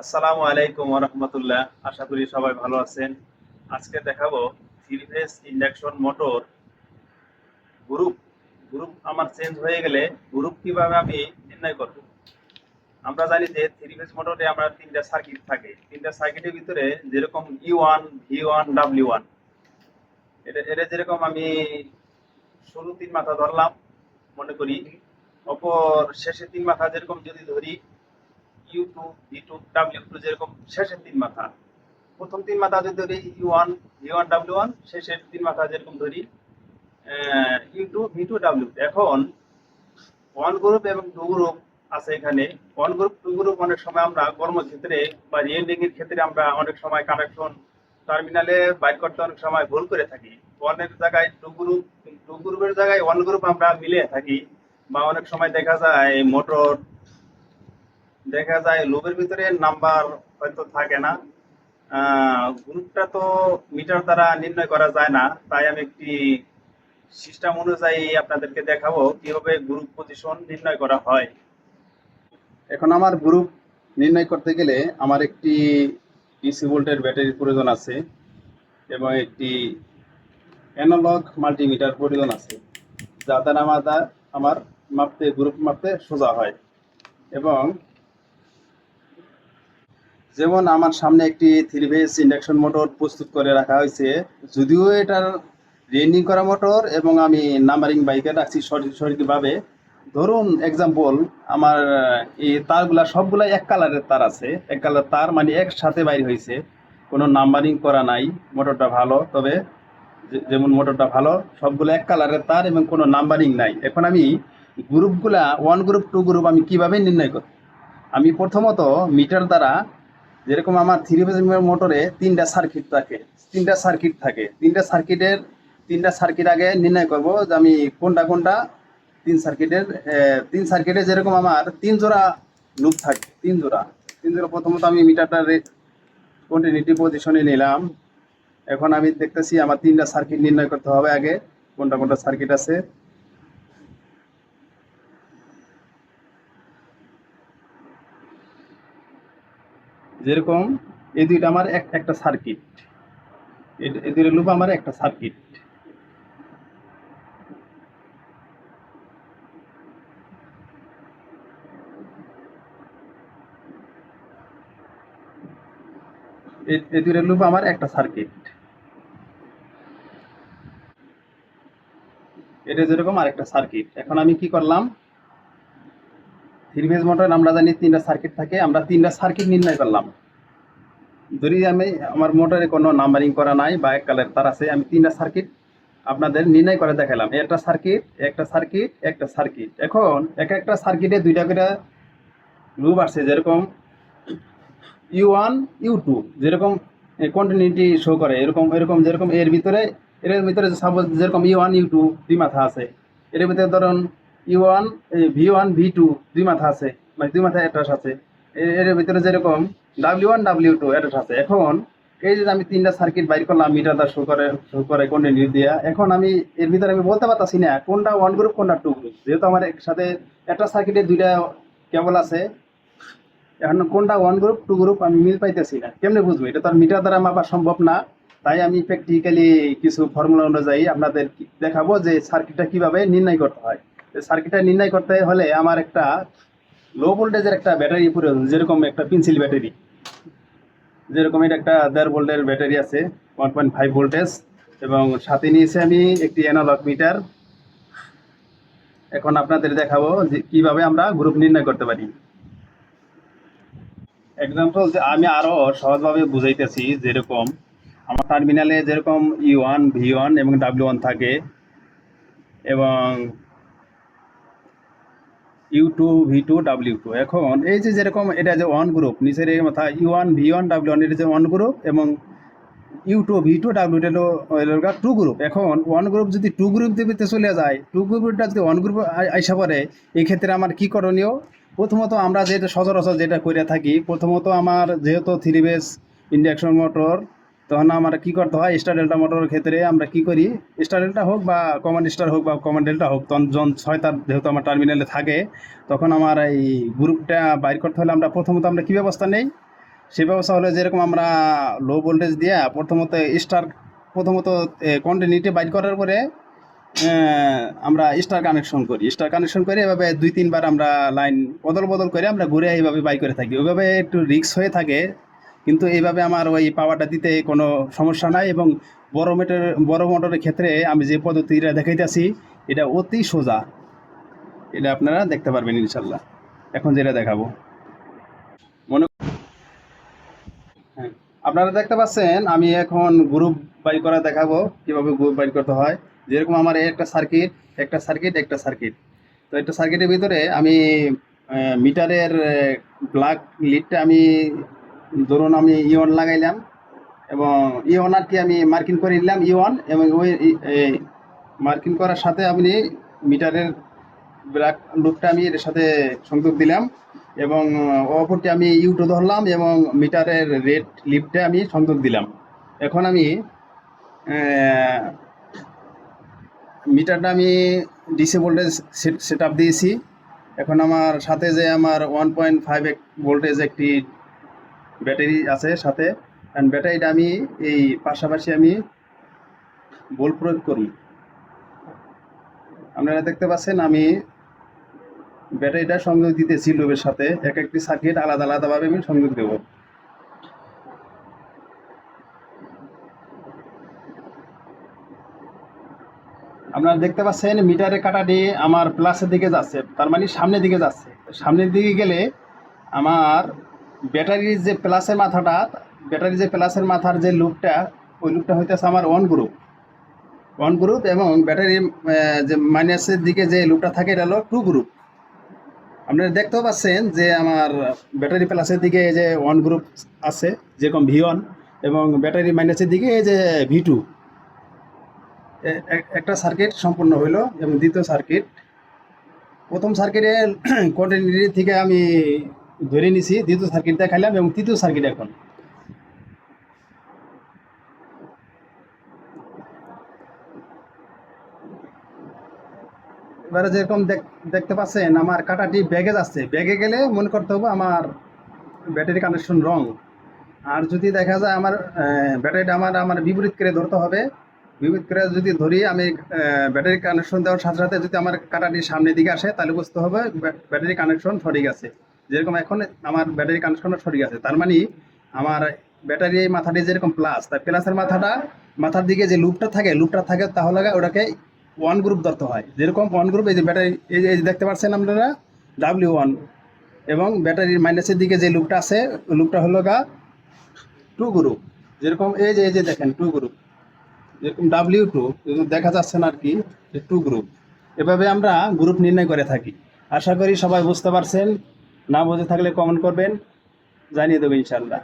আসসালামু আলাইকুম রহমতুল্লাহ। আশা করি সবাই ভালো আছেন। আজকে দেখাবো three phase induction motor group. Group আমার চেঞ্জ হয়ে গেলে গ্রুপ কীভাবে আমি নির্ণয় করব? আমরা জানি যে থ্রি ফেজ মোটরে আমরা তিনটা সার্কিট থাকে। তিনটা সার্কিটের ভিতরে যেরকম E one V one W one এটা এটা যেরকম আমি শুরু তিন মাথা ধরলাম, মনে করি। অপর শেষে তিন মাথা যেরকম যদি ধরি U two V two W two যেরকম শেষের তিন মাথা। প্রথম তিন মাথা যদি ধরি U one V one W one শেষের তিন মাথা যেরকম ধরি U two V two W এখন ওয়ান গ্রুপ এবং টু গ্রুপ আছে এখানে। ওয়ান গ্রুপ টু গ্রুপ অনেক সময় আমরা কর্মক্ষেত্রে বা রিয়েন্ডিং এর ক্ষেত্রে আমরা অনেক সময় কানেকশন টার্মিনালে বাইর করতে অনেক সময় ভুল করে থাকি। ওয়ানের জায়গায় টু গ্রুপ টু গ্রুপের জায়গায় ওয়ান গ্রুপ আমরা মিলিয়ে থাকি বা অনেক সময় দেখা যায় মোটর দেখা যায় লোভের ভিতরে নাম্বার হয়তো থাকে না। গ্রুপটা তো মিটার দ্বারা নির্ণয় করা যায় না। তাই আমি একটি সিস্টেম অনুযায়ী আপনাদেরকে দেখাবো কীভাবে গ্রুপ পজিশন নির্ণয় করা হয়। এখন আমার গ্রুপ নির্ণয় করতে গেলে আমার একটি ডিসি ভোল্টের ব্যাটারির প্রয়োজন আছে এবং একটি অ্যানালগ মাল্টিমিটার প্রয়োজন আছে, যা দ্বারা আমার আমার মাপতে গ্রুপ মাপতে সোজা হয়। এবং যেমন আমার সামনে একটি থ্রি ফেজ ইন্ডাকশন মোটর প্রস্তুত করে রাখা হয়েছে, যদিও এটার রেন্ডিং করা মোটর এবং আমি নাম্বারিং বাইকে রাখছি সঠিক, সঠিকভাবে। ধরুন এক্সাম্পল আমার, এই তারগুলা সবগুলা এক কালারের তার আছে। এক কালার তার মানে একসাথে বাইর হয়েছে। কোনো নাম্বারিং করা নাই মোটরটা ভালো, তবে যেমন মোটরটা ভালো, সবগুলো এক কালারের তার এবং কোনো নাম্বারিং নাই। এখন আমি গ্রুপগুলা ওয়ান গ্রুপ টু গ্রুপ আমি কীভাবে নির্ণয় করি আমি প্রথমত মিটার দ্বারা যেরকম আমার থ্রি ফেজ মোটরে তিনটা সার্কিট থাকে, তিনটা সার্কিট থাকে। তিনটা সার্কিটের তিনটা সার্কিট আগে নির্ণয় করব যে আমি কোনটা কোনটা তিন সার্কিটের তিন সার্কিটে যেরকম আমার তিন জোড়া লুপ থাকে, তিন জোড়া। তিন জোড়া প্রথমত আমি মিটারটা কন্টিনিউটি পজিশনে নিলাম। এখন আমি দেখতেছি আমার তিনটা সার্কিট নির্ণয় করতে হবে আগে, কোনটা কোনটা সার্কিট আছে। যেরকম এই দুইটা আমার এক, একটা সার্কিট এই দুইটা লুপ আমার একটা সার্কিট এই দুইটা লুপ আমার একটা সার্কিট এটা যেরকম সার্কিট এখন আমি কি করলাম? থ্রি ফেজ মোটর আমরা জানি তিনটা সার্কিট থাকে, আমরা তিনটা সার্কিট নির্ণয় করলাম। যদি আমি আমার মোটরে কোনো নাম্বারিং করা নাই বা এক কালার তার আছে, আমি তিনটা সার্কিট আপনাদের নির্ণয় করে দেখালাম। একটা সার্কিট একটা সার্কিট একটা সার্কিট এখন এক একটা সার্কিটে দুইটা করে লুপ আসছে, যেরকম ইউ ওয়ান ইউ টু যেরকম কন্টিনিউটি শো করে, এরকম এরকম যেরকম এর ভিতরে এর ভিতরে সাপোজ যেরকম ইউ ওয়ান ইউ টু দুই মাথা আছে, এর ভিতরে ধরুন U one V one V two দুই মাথা আছে মানে দুই মাথা অ্যাটাচ আছে। এর ভিতরে যেরকম W one W two attach আছে। এখন এই যে আমি তিনটা সার্কিট বাইর করলাম মিটারটা শো করে শো করে কোনটা কন্টিনিউ দিয়া, এখন আমি এর ভিতরে আমি বলতে পারতাছি না কোনটা ওয়ান গ্রুপ কোনটা টু গ্রুপ যেহেতু আমার একসাথে একটা সার্কিটে দুইটা কেবল আছে, এখন কোনটা ওয়ান গ্রুপ টু গ্রুপ আমি মিল পাইতেছি না। কেমনে বুঝব? এটা তো আর মিটার দ্বারা মাপা সম্ভব না। তাই আমি প্র্যাকটিক্যালি কিছু ফর্মুলা অনুযায়ী আপনাদের দেখাবো যে সার্কিটটা কীভাবে নির্ণয় করতে হয়। সার্কিটটা নির্ণয় করতে হলে আমার একটা লো ভোল্টেজের একটা ব্যাটারি প্রয়োজন যেরকম একটা পেন্সিল ব্যাটারি। যেরকম এটা একটা দেড় ভোল্টের ব্যাটারি আছে ওয়ান পয়েন্ট ফাইভ ভোল্টেজ এবং সাথে নিয়েছি আমি একটি অ্যানালগ মিটার এখন আপনাদের দেখাবো যে কীভাবে আমরা গ্রুপ নির্ণয় করতে পারি। এক্সাম্পল যে আমি আরও সহজভাবে বুঝাইতেছি যেরকম আমার টার্মিনালে যেরকম ই ওয়ান ভি ওয়ান এবং ডাব্লিউ ওয়ান থাকে, এবং U two V two W two এখন এই যে যেরকম এটা যে ওয়ান গ্রুপ নিচের এই মাথা U one V one W one এটা যে ওয়ান গ্রুপ এবং U two V two W এটা হলো টু গ্রুপ এখন ওয়ান গ্রুপ যদি টু গ্রুপ দিতে চলে যায় টু গ্রুপটা যদি ওয়ান গ্রুপ আইসা এই ক্ষেত্রে আমার কী করণীয়? প্রথমত আমরা যেটা সচরাচর যেটা করে থাকি, প্রথমত আমার যেহেতু থ্রি বেস ইন্ডাকশন মোটর তখন আমার কি করতে হয় স্টার ডেল্টা মোটরের ক্ষেত্রে আমরা কি করি স্টার ডেল্টা হোক বা কমান্ড স্টার হোক বা কমান্ড ডেল্টা হোক, তখন যখন ছয় তার যেহেতু আমার টার্মিনালে থাকে, তখন আমার এই গ্রুপটা বাইর করতে হলে আমরা প্রথমত আমরা কী ব্যবস্থা নেই? সেই ব্যবস্থা হলো যেরকম আমরা লো ভোল্টেজ দিয়ে প্রথমত স্টার প্রথমত কন্টিনিউটি বাইর করার পরে আমরা স্টার কানেকশন করি। স্টার কানেকশন করে এভাবে দুই তিনবার আমরা লাইন বদল বদল করে আমরা ঘুরে এইভাবে বাই করে থাকি। ওইভাবে একটু রিস্ক হয়ে থাকে কিন্তু এইভাবে আমার ওই পাওয়ারটা দিতে কোনো সমস্যা নাই এবং বড় মোটর বড় মোটরের ক্ষেত্রে আমি যে পদ্ধতিটা দেখাইতেছি, এটা অতি সোজা। এটা আপনারা দেখতে পারবেন ইনশাল্লাহ এখন যেটা দেখাবো। মনে হ্যাঁ আপনারা দেখতে পাচ্ছেন, আমি এখন গ্রুপ বাই করা দেখাবো, কীভাবে গ্রুপ বাই করতে হয়। যেরকম আমার একটা সার্কিট একটা সার্কিট একটা সার্কিট তো একটা সার্কিটের ভিতরে আমি মিটারের ব্ল্যাক লিডটা আমি ধরুন আমি ইওন লাগাইলাম এবং ইওন আর কি আমি মার্কিং করে নিলাম ইওন এবং ওই মার্কিং করার সাথে আপনি মিটারের ব্ল্যাক লুপটা আমি এর সাথে সংযোগ দিলাম এবং অপরটি আমি ইউটো ধরলাম এবং মিটারের রেড লিপটা আমি সংযোগ দিলাম। এখন আমি মিটারটা আমি ডিসি ভোল্টেজ সেট আপ দিয়েছি। এখন আমার সাথে যে আমার ওয়ান পয়েন্ট ফাইভ ভোল্টেজ একটি ব্যাটারি আছে সাথে অ্যান্ড ব্যাটারিটা আমি এই পাশাপাশি আমি বল প্রয়োগ করি। আপনারা দেখতে পাচ্ছেন আমি ব্যাটারিটা সংযোগ দিতেছি লুবের সাথে, এক একটি সার্কিট আলাদা আলাদাভাবে আমি সংযোগ দেব। আপনারা দেখতে পাচ্ছেন মিটারের কাটাটি আমার প্লাসের দিকে যাচ্ছে, তার মানে সামনের দিকে যাচ্ছে। সামনের দিকে গেলে আমার ব্যাটারির যে প্লাসের মাথাটা, ব্যাটারির যে প্লাসের মাথার যে লুপটা, ওই লুপটা হইতেছে আমার ওয়ান গ্রুপ ওয়ান গ্রুপ এবং ব্যাটারি যে মাইনাসের দিকে যে লুপটা থাকে, এটা হলো টু গ্রুপ আপনারা দেখতেও পাচ্ছেন যে আমার ব্যাটারি প্লাসের দিকে যে ওয়ান গ্রুপ আছে, যেরকম ভি ওয়ান এবং ব্যাটারি মাইনাসের দিকে এই যে ভি টু একটা সার্কিট সম্পূর্ণ হইল, এবং দ্বিতীয় সার্কিট প্রথম সার্কিটে কন্টিনিউটি থেকে আমি ধরে নিছি, দ্বিতীয় সার্কিট দেখাইলাম এবং তৃতীয় সার্কিট এখন। এবারে যেরকম দেখ- দেখতে পাচ্ছেন, আমার কাটাটি ব্যাগে যাচ্ছে। ব্যাগে গেলে মনে করতে হবে আমার ব্যাটারি কানেকশন রং আর যদি দেখা যায় আমার ব্যাটারিটা আমার আমার বিপরীত করে ধরতে হবে, বিপরীত করে যদি ধরি, আমি ব্যাটারি কানেকশন দেওয়ার সাথে সাথে যদি আমার কাটাটি সামনের দিকে আসে, তাহলে বুঝতে হবে ব্যাটারি কানেকশন সঠিক আছে। যেরকম এখন আমার ব্যাটারি কানেকশনটা সঠিক আছে। তার মানে আমার ব্যাটারি মাথাটি যেরকম প্লাস তাই প্লাসের মাথাটা, মাথার দিকে যে লুপটা থাকে লুপটা থাকে তাহলে ওটাকে ওয়ান গ্রুপ ধরতে হয়। যেরকম ওয়ান গ্রুপ এই যে ব্যাটারি, এই যে দেখতে পাচ্ছেন আপনারা ডাব্লিউ ওয়ান এবং ব্যাটারির মাইনাসের দিকে যে লুপটা আছে লুপটা হলো গা টু গ্রুপ যেরকম এই যে এই যে দেখেন টু গ্রুপ যেরকম ডাব্লিউ টু দেখা যাচ্ছে না আর কি টু গ্রুপ এভাবে আমরা গ্রুপ নির্ণয় করে থাকি। আশা করি সবাই বুঝতে পারছেন। না বুঝে থাকলে কমেন্ট করবেন জানিয়ে দেবো ইনশাল্লাহ